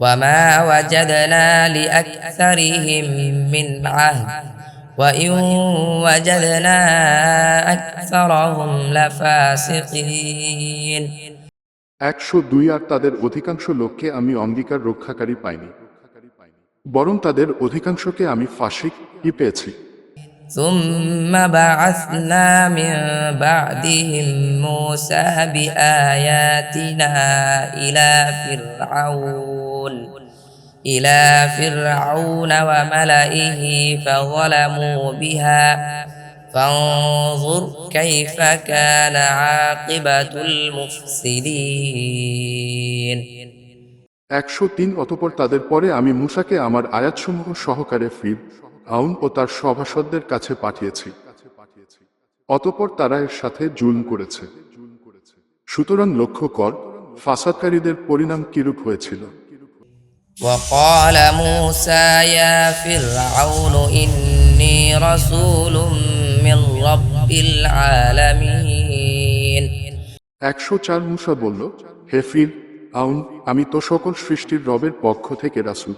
وما وجدنا لأكثرهم من عهد وإن وجدنا أكثرهم لفاسقين একশো দুই আর তাদের অধিকাংশ লোককে আমি অঙ্গীকার রক্ষাকারী পাইনি বরং তাদের অধিকাংশকে আমি ফাঁসিক ই পেয়েছি ثم بعثنا من بعدهم موسى بآياتنا إلى فرعون إلى فرعون وملئه فظلموا بها فانظر كيف كان عاقبة المفسدين একশো তিন অতপর তাদের পরে আমি মুসাকে আমার আয়াতসমূহ সহকারে ফির আউন ও তার সভাসদদের কাছে পাঠিয়েছি অতপর তারা এর সাথে জুলম করেছে সুতরাং লক্ষ্য কর ফাসাদকারীদের পরিণাম কিরূপ হয়েছিল وقال موسى يا فرعون إني رسول من رب العالمين একশো চার মুসা বলল হে ফির আউন আমি তো সকল সৃষ্টির রবের পক্ষ থেকে রাসুল